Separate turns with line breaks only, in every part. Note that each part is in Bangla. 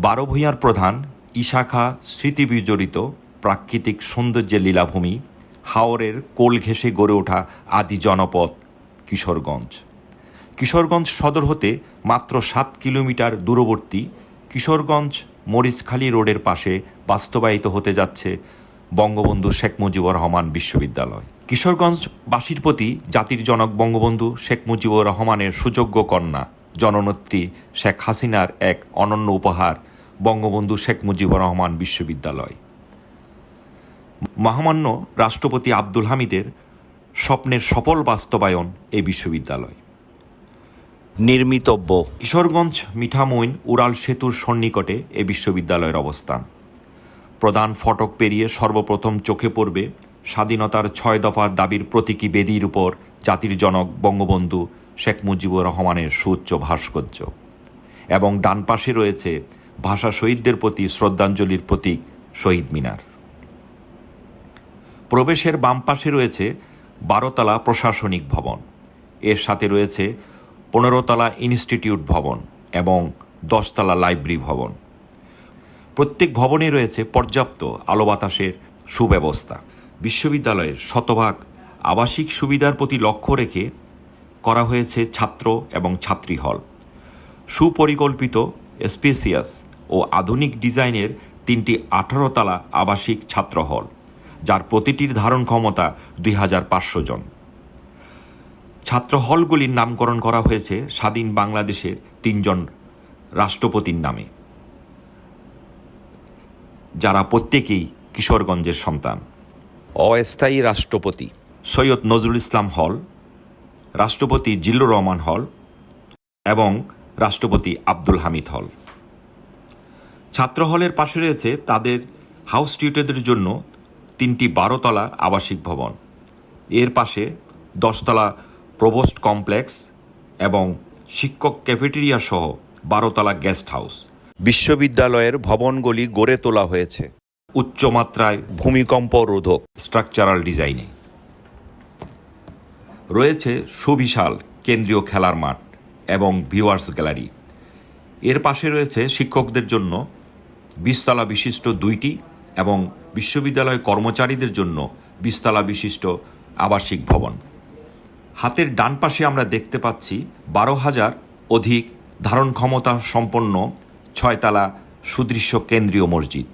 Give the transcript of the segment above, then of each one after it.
বারো ভূঁইয়ার প্রধান ইশাখা স্মৃতিবিজড়িত প্রাকৃতিক সৌন্দর্যের লীলাভূমি হাওরের কোল ঘেঁষে গড়ে ওঠা আদি জনপদ কিশোরগঞ্জ। কিশোরগঞ্জ সদর হতে মাত্র সাত কিলোমিটার দূরবর্তী কিশোরগঞ্জ মরিচখালী রোডের পাশে বাস্তবায়িত হতে যাচ্ছে বঙ্গবন্ধু শেখ মুজিবুর রহমান বিশ্ববিদ্যালয়। কিশোরগঞ্জ কিশোরগঞ্জবাসীর প্রতি জাতির জনক বঙ্গবন্ধু শেখ মুজিবুর রহমানের সুযোগ্য কন্যা জননেত্রী শেখ হাসিনার এক অনন্য উপহার বঙ্গবন্ধু শেখ মুজিবুর রহমান বিশ্ববিদ্যালয়। মহামান্য রাষ্ট্রপতি আব্দুল হামিদের স্বপ্নের সফল বাস্তবায়ন এই বিশ্ববিদ্যালয়।
নির্মিতব্য।
কিশোরগঞ্জ মিঠামইন উড়াল সেতুর সন্নিকটে এ বিশ্ববিদ্যালয়ের অবস্থান। প্রধান ফটক পেরিয়ে সর্বপ্রথম চোখে পড়বে স্বাধীনতার ছয় দফার দাবির প্রতীকী বেদির উপর জাতির জনক বঙ্গবন্ধু শেখ মুজিবুর রহমানের সুউচ্চ ভাস্কর্য। এবং ডান পাশে রয়েছে ভাষা শহীদদের প্রতি শ্রদ্ধাঞ্জলির প্রতীক শহীদ মিনার। প্রবেশের বাম পাশে রয়েছে বারোতলা প্রশাসনিক ভবন। এর সাথে রয়েছে পনেরোতলা ইনস্টিটিউট ভবন এবং দশতলা লাইব্রেরি ভবন। প্রত্যেক ভবনে রয়েছে পর্যাপ্ত আলো বাতাসের সুব্যবস্থা। বিশ্ববিদ্যালয়ের শতভাগ আবাসিক সুবিধার প্রতি লক্ষ্য রেখে করা হয়েছে ছাত্র এবং ছাত্রী হল। সুপরিকল্পিত, স্পেসিয়াস ও আধুনিক ডিজাইনের তিনটি আঠারো তলা আবাসিক ছাত্র হল, যার প্রতিটির ধারণ ক্ষমতা দুই হাজার পাঁচশো জন। ছাত্র হলগুলির নামকরণ করা হয়েছে স্বাধীন বাংলাদেশের তিনজন রাষ্ট্রপতির নামে, যারা প্রত্যেকেই কিশোরগঞ্জের সন্তান।
অস্থায়ী রাষ্ট্রপতি
সৈয়দ নজরুল ইসলাম হল রাষ্ট্রপতি জিল্লুর রহমান হল এবং রাষ্ট্রপতি আব্দুল হামিদ হল। ছাত্র হলের পাশে রয়েছে তাদের হাউস টিউটারদের জন্য তিনটি বারোতলা আবাসিক ভবন। এর পাশে দশতলা প্রবোস্ট কমপ্লেক্স এবং শিক্ষক ক্যাফেটেরিয়া সহ বারোতলা গেস্ট হাউস।
বিশ্ববিদ্যালয়ের ভবনগুলি গড়ে তোলা হয়েছে।
উচ্চমাত্রায়
ভূমিকম্প রোধক
স্ট্রাকচারাল ডিজাইনে। রয়েছে সুবিশাল কেন্দ্রীয় খেলার মাঠ এবং ভিউয়ার্স গ্যালারি। এর পাশে রয়েছে শিক্ষকদের জন্য বিশতলা বিশিষ্ট দুইটি এবং বিশ্ববিদ্যালয় কর্মচারীদের জন্য বিশতলা বিশিষ্ট আবাসিক ভবন। হাতের ডান পাশে আমরা দেখতে পাচ্ছি বারো হাজার অধিক ধারণ ক্ষমতা সম্পন্ন ছয়তলা সুদৃশ্য কেন্দ্রীয় মসজিদ।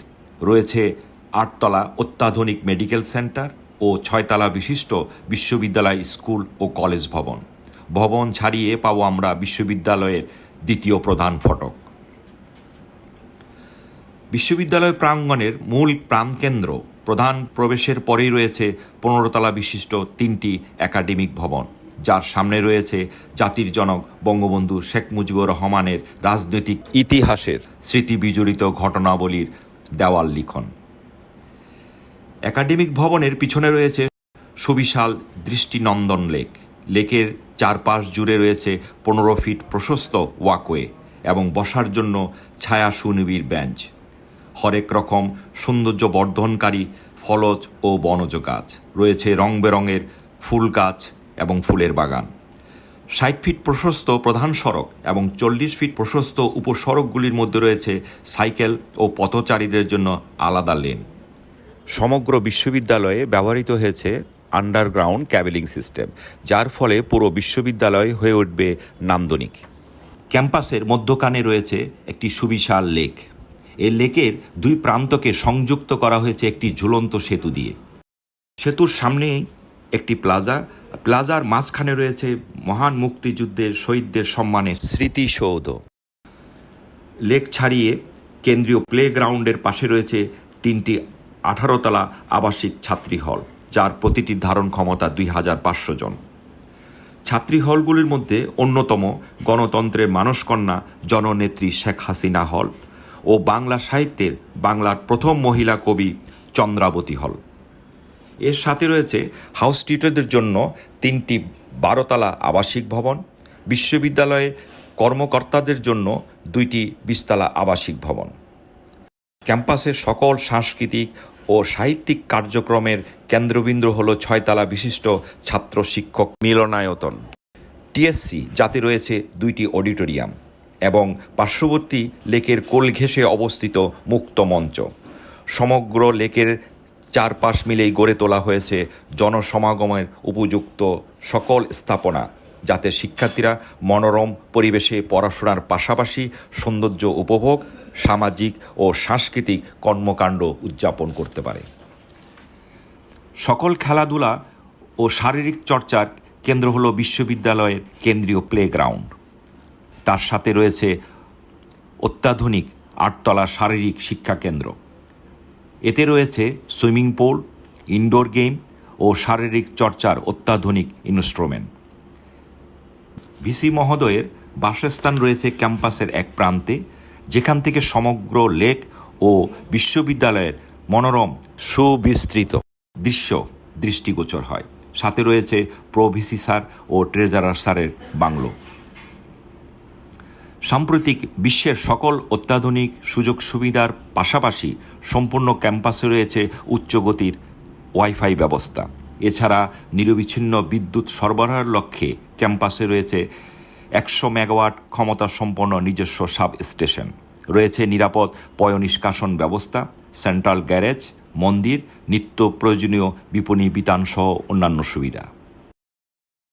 রয়েছে আটতলা অত্যাধুনিক মেডিকেল সেন্টার ও ছয়তলা বিশিষ্ট বিশ্ববিদ্যালয় স্কুল ও কলেজ ভবন। ভবন ছাড়িয়ে পাবো আমরা বিশ্ববিদ্যালয়ের দ্বিতীয় প্রধান ফটক। বিশ্ববিদ্যালয় প্রাঙ্গণের মূল প্রাণকেন্দ্র প্রধান প্রবেশের পরেই রয়েছে পনেরোতলা বিশিষ্ট তিনটি একাডেমিক ভবন, যার সামনে রয়েছে জাতির জনক বঙ্গবন্ধু শেখ মুজিবুর রহমানের রাজনৈতিক
ইতিহাসের
স্মৃতি বিজড়িত ঘটনাবলীর দেওয়াল লিখন। একাডেমিক ভবনের পিছনে রয়েছে সুবিশাল দৃষ্টিনন্দন লেক। লেকের চারপাশ জুড়ে রয়েছে পনেরো ফিট প্রশস্ত ওয়াকওয়ে এবং বসার জন্য ছায়া সুনিবিড় বেঞ্চ। হরেক রকম সৌন্দর্য বর্ধনকারী ফলজ ও বনজ গাছ। রয়েছে রং বেরঙের ফুল গাছ এবং ফুলের বাগান। ষাট ফিট প্রশস্ত প্রধান সড়ক এবং চল্লিশ ফিট প্রশস্ত উপসড়কগুলির মধ্যে রয়েছে সাইকেল ও পথচারীদের জন্য আলাদা লেন।
সমগ্র বিশ্ববিদ্যালয়ে ব্যবহৃত হয়েছে আন্ডারগ্রাউন্ড ক্যাবেলিং সিস্টেম, যার ফলে পুরো বিশ্ববিদ্যালয় হয়ে উঠবে নান্দনিক।
ক্যাম্পাসের মধ্যখানে রয়েছে একটি সুবিশাল লেক। এই লেকের দুই প্রান্তকে সংযুক্ত করা হয়েছে একটি ঝুলন্ত সেতু দিয়ে। সেতুর সামনেই একটি প্লাজা। প্লাজার মাঝখানে রয়েছে মহান মুক্তিযুদ্ধের শহীদদের সম্মানে
স্মৃতিসৌধ।
লেক ছাড়িয়ে কেন্দ্রীয় প্লেগ্রাউন্ডের পাশে রয়েছে তিনটি আঠারোতলা আবাসিক ছাত্রী হল, যার প্রতিটির ধারণ ক্ষমতা দুই হাজার পাঁচশো জন। ছাত্রী হলগুলির মধ্যে অন্যতম গণতন্ত্রের মানসকন্যা জননেত্রী শেখ হাসিনা হল ও বাংলা সাহিত্যের বাংলার প্রথম মহিলা কবি চন্দ্রাবতী হল। এর সাথে রয়েছে হাউস টিউটারদের জন্য তিনটি বারোতলা আবাসিক ভবন, বিশ্ববিদ্যালয়ে কর্মকর্তাদের জন্য দুইটি বিশতলা আবাসিক ভবন। ক্যাম্পাসের সকল সাংস্কৃতিক ও সাহিত্যিক কার্যক্রমের কেন্দ্রবিন্দু হল ছয়তলা বিশিষ্ট ছাত্র শিক্ষক মিলনায়তন। টিএসসি যাতে রয়েছে দুইটি অডিটোরিয়াম
এবং পার্শ্ববর্তী লেকের কোল ঘেঁষে অবস্থিত মুক্ত মঞ্চ। সমগ্র লেকের চারপাশ মিলেই গড়ে তোলা হয়েছে জনসমাগমের উপযুক্ত সকল স্থাপনা, যাতে শিক্ষার্থীরা মনোরম পরিবেশে পড়াশোনার পাশাপাশি সৌন্দর্য উপভোগ সামাজিক ও সাংস্কৃতিক কর্মকাণ্ড উদযাপন করতে পারে। সকল খেলাধুলা ও শারীরিক চর্চার কেন্দ্র হলো বিশ্ববিদ্যালয়ের কেন্দ্রীয় প্লেগ্রাউন্ড। তার সাথে রয়েছে অত্যাধুনিক আটতলা শারীরিক শিক্ষা কেন্দ্র। এতে রয়েছে সুইমিং পুল, ইনডোর গেম ও শারীরিক চর্চার অত্যাধুনিক ইনস্ট্রুমেন্ট। ভিসি মহোদয়ের বাসস্থান রয়েছে ক্যাম্পাসের এক প্রান্তে। যেখান থেকে সমগ্র লেক ও বিশ্ববিদ্যালয়ের মনোরম সুবিস্তৃত দৃশ্য দৃষ্টিগোচর হয়। সাথে রয়েছে প্রো ভিসি স্যার ও ট্রেজারার স্যারের বাংলো। সাম্প্রতিক বিশ্বের সকল অত্যাধুনিক সুযোগ সুবিধার পাশাপাশি সম্পূর্ণ ক্যাম্পাসে রয়েছে উচ্চগতির ওয়াইফাই ব্যবস্থা। এছাড়া নিরবিচ্ছিন্ন বিদ্যুৎ সরবরাহের লক্ষ্যে ক্যাম্পাসে রয়েছে একশো মেগাওয়াট ক্ষমতা সম্পন্ন নিজস্ব সাব স্টেশন রয়েছে নিরাপদ পয়নিষ্কাশন ব্যবস্থা, সেন্ট্রাল গ্যারেজ, মন্দির, নিত্য প্রয়োজনীয় বিপণী বিতানসহ অন্যান্য সুবিধা।